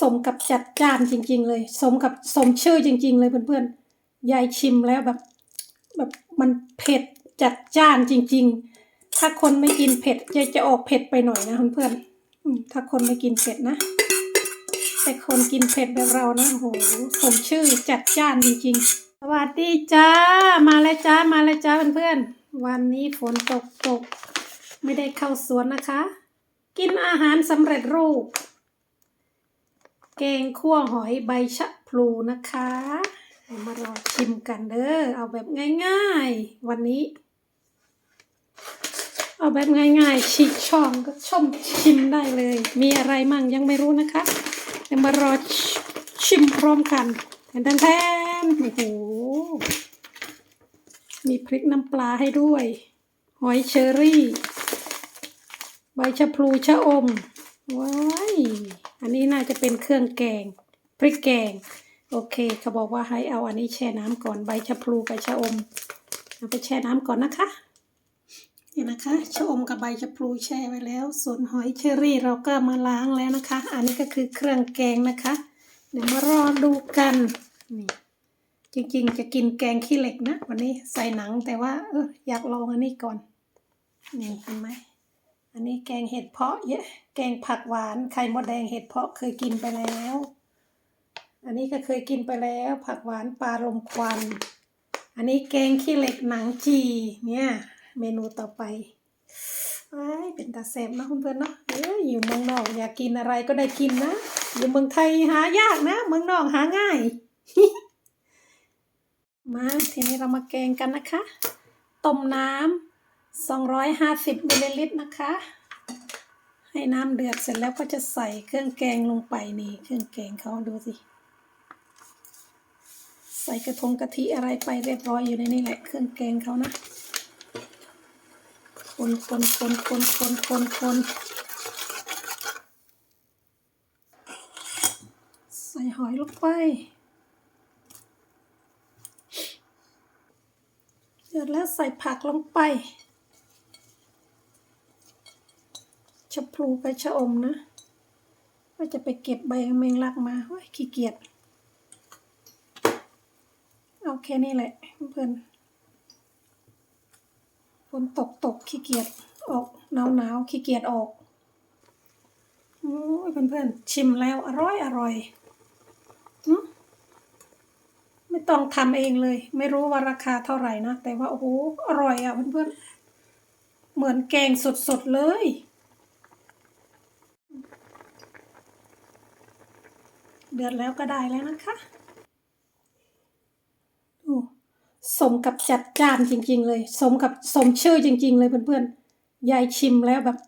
สมกับจัดจานจริง ๆ เลย สมกับสมชื่อจริง ๆ เลยเพื่อนๆยายชิมแล้วแบบ แบบมันเผ็ดจัดจ้านจริง ๆ ถ้าคนไม่กินเผ็ดจะจะออกเผ็ดไปหน่อยนะเพื่อนๆถ้าคนไม่กินเผ็ดนะแต่คนกินเผ็ดแบบเรานะโหสมชื่อจัดจ้านจริง ๆ สวัสดีจ้า มาแล้วจ้ามาแล้วจ้าเพื่อนๆวันนี้ฝนตกตก ไม่ได้เข้าสวนนะคะ กินอาหารสำเร็จรูป แกงคั่วหอยใบชะพลูนะคะเอามารอชิมกันเด้อเอาแบบง่ายๆ วันนี้ เอาแบบง่ายๆฉีกช่องก็ช่อมชิมได้เลย มีอะไรมั่งยังไม่รู้นะคะเดี๋ยวมารอชิมพร้อมกันแทนแทนโอ้โหมีพริกน้ำปลาให้ด้วย หอยเชอรี่ ใบชะพลูชะอม ว้ายอันนี้น่าจะเป็นเครื่องแกง พริกแกง โอเค เขาบอกว่าให้เอาอันนี้แช่น้ำก่อนใบชะพลูกับชะอมเอาไปแช่น้ำก่อนนะคะ นี่นะคะชะอมกับใบชะพลูแช่ไว้แล้ว ส่วนหอยเชอรี่เราก็มาล้างแล้วนะคะ อันนี้ก็คือเครื่องแกงนะคะ เดี๋ยวมารอดูกันนี่จริงๆ จะกินแกงขี้เหล็กนะ วันนี้ใส่หนังแต่ว่าเอออยากลองอันนี้ก่อน นี่เห็นไหม อันนี้แกงเห็ดเพาะเยอะแกงผักหวานไข่มดแดงเห็ดเพาะเคยกินไปแล้ว อันนี้ก็เคยกินไปแล้ว ผักหวานปลาลมควัน อันนี้แกงขี้เหล็กหนังจีเนี่ย เมนูต่อไปไอ้เป็นตาแซ่บนะเพื่อนๆเนาะเอ้ยอยู่เมืองนอกอยากกินอะไรก็ได้กินนะอยู่เมืองไทยหายากนะ เมืองนอกหาง่าย มาทีนี้เรามาแกงกันนะคะ ต้มน้ำ 250มิลลิลิตรนะคะ ให้น้ำเดือดเสร็จแล้วก็จะใส่เครื่องแกงลงไปนี่เครื่องแกงเขาดูสิ ใส่กระทงกะทิอะไรไปเรียบร้อยอยู่ในนี่แหละเครื่องแกงเขานะคนคนคนคนคนคนคนใส่หอยลงไปเดือดแล้วใส่ผักลงไป ชะพลูไปชะอมนะ ว่าจะไปเก็บใบแมงลักมาโอ้ยขี้เกียจเอาแค่นี้แหละเพื่อนฝนตกตกขี้เกียจออกหนาวหนาวขี้เกียจออกโอ้ยเพื่อนเพื่อนชิมแล้วอร่อยอร่อยไม่ต้องทำเองเลย ไม่รู้ว่าราคาเท่าไหร่นะ แต่ว่าโอ้โหอร่อยอะเพื่อนเพื่อนเหมือนแกงสดๆเลย เดือดแล้วก็ได้แล้วนะคะดูสมกับจัดจานจริง ๆ เลย สมกับสมชื่อจริง ๆ เลยเพื่อนๆยายชิมแล้วแบบ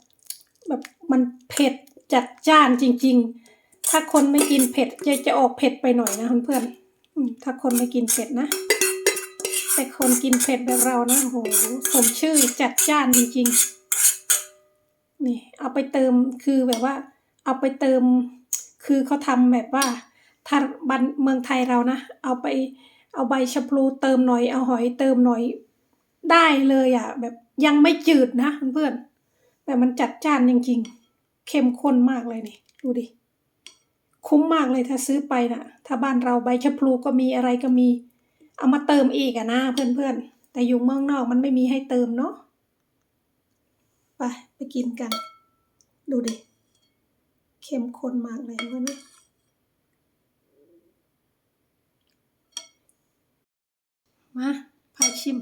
แบบมันเผ็ดจัดจ้านจริง ๆ ถ้าคนไม่กินเผ็ดจะจะออกเผ็ดไปหน่อยนะเพื่อนๆถ้าคนไม่กินเผ็ดนะแต่คนกินเผ็ดแบบเรานะโหสมชื่อจัดจ้านจริง ๆ นี่ เอาไปเติมคือแบบว่า เอาไปเติม คือเขาทำแบบว่าถ้าบันเมืองไทยเรานะ เอาไปเอาใบชะพลูเติมหน่อยเอาหอยเติมหน่อยได้เลยอะ แบบยังไม่จืดนะเพื่อนๆแบบมันจัดจ้านจริงๆเข้มข้นมากเลยนี่ดูดิคุ้มมากเลยถ้าซื้อไปนะ่ะ ถ้าบ้านเราใบชะพลูก็มีอะไรก็มี เอามาเติมอีกอะนะเพื่อนๆ แต่อยู่เมืองนอกมันไม่มีให้เติมเนาะไปไปกินกัน ดูดิ เข้มข้นมากเลยเพื่อนนะมาพาชิม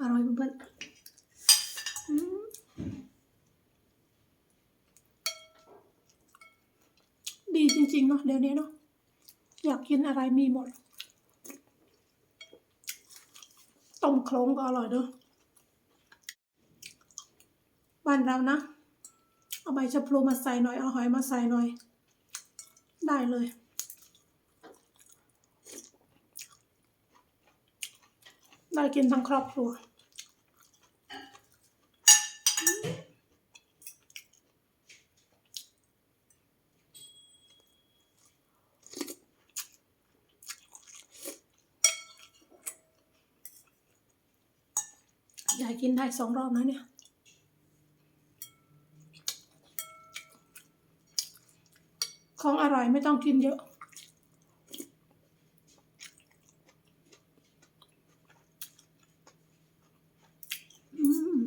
อร่อยเพื่อนดีจริงๆเนาะเดี๋ยวนี้เนาะอยากกินอะไรมีหมด ต้มโครงก็อร่อยเด้วยบ้านเรานะ เอาใบชะพลูมาใส่หน่อย เอาหอยมาใส่หน่อย ได้เลย ได้กินทั้งครอบครัว ยายกินได้สองรอบนะเนี่ย ของอร่อยไม่ต้องกินเยอะ อืม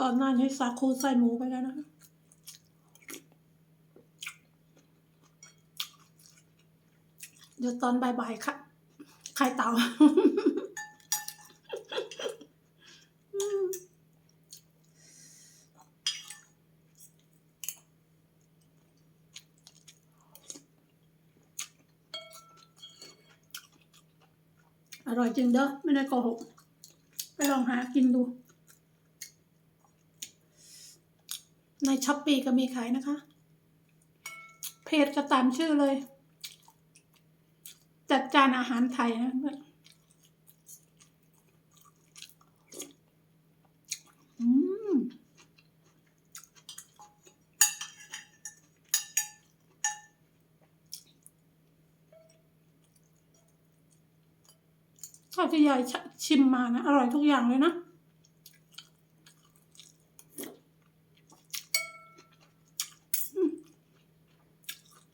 ก่อนหน้านี้สาคูใส่หมูไปแล้วนะคะเดี๋ยวตอนบ่ายๆค่ะไข่เต่าอร่อยจริงเด้อไม่ได้โกหก ไปลองหากินดู ในช้อปปีก็มีขายนะคะ เพจก็ตามชื่อเลย จัดจานอาหารไทยนะอือนอืมข้าวที่ยายชิมมานะ อร่อยทุกอย่างเลยนะ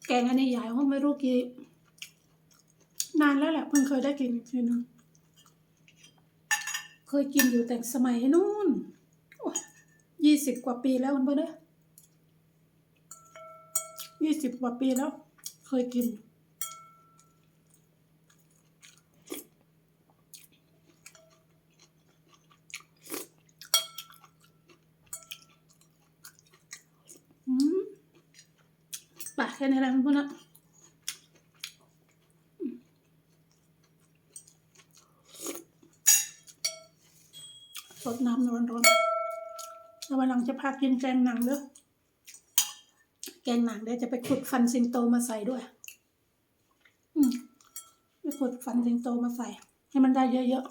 แกงอันนี้ยายเขาไม่รู้กี่นานแล้วแหละเพิ่งเคยได้กินอีกทีนึงเคยกินอยู่แต่สมัยนู้นยี่สิบกว่าปีแล้วคุณเพื่อนเด้ยี่สิบกว่าปีแล้ว เคยกิน อืมปะแค่นี้แหละเพื่อนๆสดน้ำร้อนๆแล้ววันหลังจะพากินแกงหนังเด้อแกงหนังเดี๋ยวจะไปขุดฟันสิงโตมาใส่ด้วย อืมไปขุดฟันสิงโตมาใส่ ให้มันได้เยอะ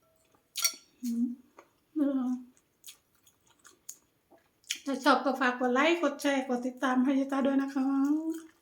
ๆอืมเออ ถ้าชอบก็ฝากกดไลค์ กดแชร์ กดติดตามให้ยาตาด้วยนะคะ